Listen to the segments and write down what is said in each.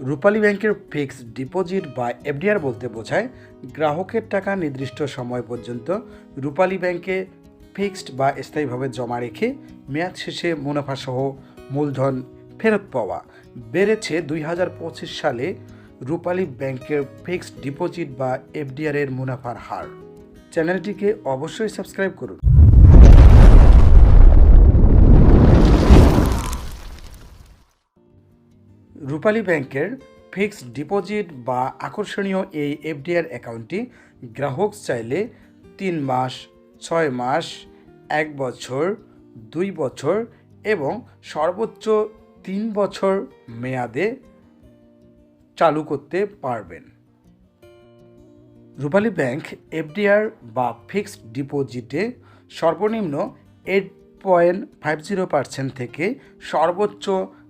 রূপালী ব্যাংকের fixed deposit বা FDR বলতে বোঝায় গ্রাহকের টাকা নির্দিষ্ট সময় পর্যন্ত রূপালী ব্যাংকে ফিক্সড বা স্থায়ীভাবে জমা রেখে মেয়াদ শেষে মুনাফাসহ মূলধন ফেরত পাওয়া। বেড়েছে দুই হাজার পঁচিশ সালে রূপালী ব্যাংকের ফিক্সড ডিপোজিট বা এফডিআর এর মুনাফার হার। চ্যানেলটিকে অবশ্যই সাবস্ক্রাইব করুন। রূপালী ব্যাংকের ফিক্সড ডিপোজিট বা আকর্ষণীয় এই এফডিআর অ্যাকাউন্টটি গ্রাহক চাইলে তিন মাস, ছয় মাস, এক বছর, দুই বছর এবং সর্বোচ্চ তিন বছর মেয়াদে চালু করতে পারবেন। রূপালী ব্যাংক এফডিআর বা ফিক্সড ডিপোজিটে সর্বনিম্ন eight point five zero percent থেকে সর্বোচ্চ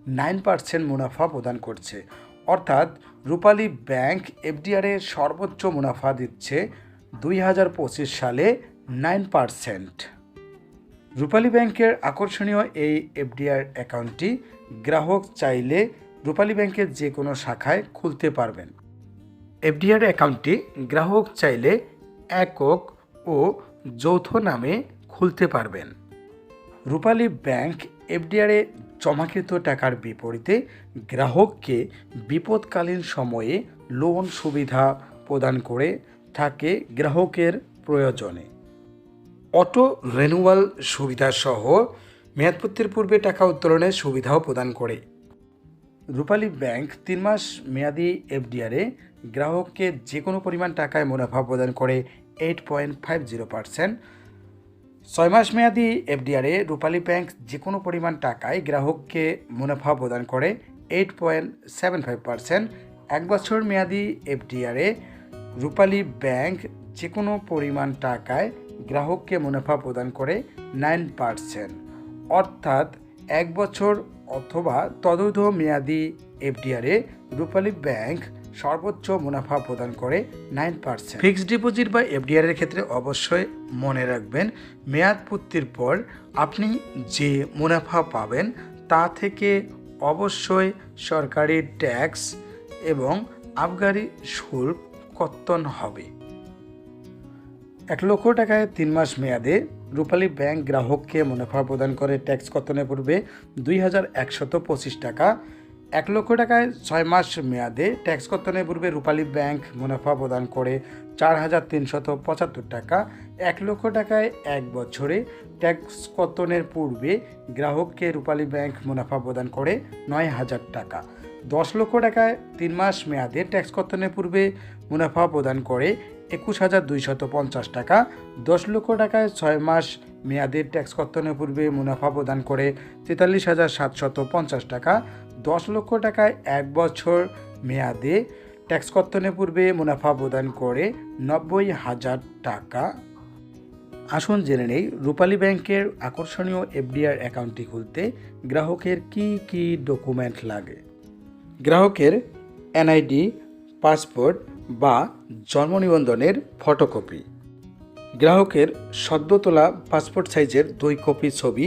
নাইন পার্সেন্ট মুনাফা প্রদান করছে। অর্থাৎ রূপালী ব্যাংক এফডিআরে সর্বোচ্চ মুনাফা দিচ্ছে দুই হাজার পঁচিশ সালে নাইন পার্সেন্ট। রূপালী ব্যাংকের আকর্ষণীয় এই এফডিআর অ্যাকাউন্টটি গ্রাহক চাইলে রূপালী ব্যাংকের যে কোনো শাখায় খুলতে পারবেন। এফডিআর অ্যাকাউন্টটি গ্রাহক চাইলে একক ও যৌথ নামে খুলতে পারবেন। রূপালী ব্যাংক এফডিআরে জমাকৃত টাকার বিপরীতে গ্রাহককে বিপদকালীন সময়ে লোন সুবিধা প্রদান করে থাকে গ্রাহকের প্রয়োজনে। অটো রেনুয়াল সুবিধাসহ মেয়াদপত্তির পূর্বে টাকা উত্তোলনের সুবিধাও প্রদান করে। রূপালী ব্যাংক তিন মাস মেয়াদি এফডিআরে গ্রাহককে যে কোনো পরিমাণ টাকায় মুনাফা প্রদান করে eight point five zero percent ছয় মাস মেয়াদি এফডিআরে রূপালী ব্যাংক যে কোনো পরিমাণ টাকায় গ্রাহককে মুনাফা প্রদান করে eight point seven five percent এক বছর মেয়াদি এফডিআরে রূপালী ব্যাংক যে কোনো পরিমাণ টাকায় গ্রাহককে মুনাফা প্রদান করে নাইন পার্সেন্ট অর্থাৎ এক বছর অথবা তদূর্ধ্ব মেয়াদি এফডিআরে রূপালী ব্যাংক সর্বোচ্চ মুনাফা প্রদান করে নাইন পার্সেন্ট। ফিক্সড ডিপোজিট বা এফডিআর এর ক্ষেত্রে অবশ্যই মনে রাখবেন, মেয়াদ পূর্তির পর আপনি যে মুনাফা পাবেন তা থেকে অবশ্যই সরকারি ট্যাক্স এবং আবগারি শুল্ক কর্তন হবে। এক লক্ষ টাকায় তিন মাস মেয়াদে রূপালী ব্যাংক গ্রাহককে মুনাফা প্রদান করে ট্যাক্স কর্তনের পূর্বে দুই হাজার একশত পঁচিশ টাকা এক লক্ষ টাকায় ছয় মাস মেয়াদে ট্যাক্স কর্তনের পূর্বে রূপালী ব্যাংক মুনাফা প্রদান করে চার হাজার তিনশত পঁচাত্তর টাকা। এক লক্ষ টাকায় এক বছরে ট্যাক্স কর্তনের পূর্বে গ্রাহককে রূপালী ব্যাংক মুনাফা প্রদান করে নয় হাজার টাকা। দশ লক্ষ টাকায় তিন মাস মেয়াদে ট্যাক্স কর্তনের পূর্বে মুনাফা প্রদান করে একুশ হাজার দুইশত পঞ্চাশ টাকা। দশ লক্ষ টাকায় ছয় মাস মেয়াদে ট্যাক্স কর্তনের পূর্বে মুনাফা প্রদান করে তেতাল্লিশ হাজার সাতশত পঞ্চাশ টাকা। দশ লক্ষ টাকায় এক বছর মেয়াদে ট্যাক্স কর্তনের পূর্বে মুনাফা প্রদান করে নব্বই হাজার টাকা। আসুন জেনে নেই, রূপালী ব্যাংকের আকর্ষণীয় এফডিআর অ্যাকাউন্টটি খুলতে গ্রাহকের কি কি ডকুমেন্ট লাগে? গ্রাহকের এনআইডি পাসপোর্ট বা জন্ম নিবন্ধনের ফটোকপি গ্রাহকের সদ্য তোলা পাসপোর্ট সাইজের দুই কপি ছবি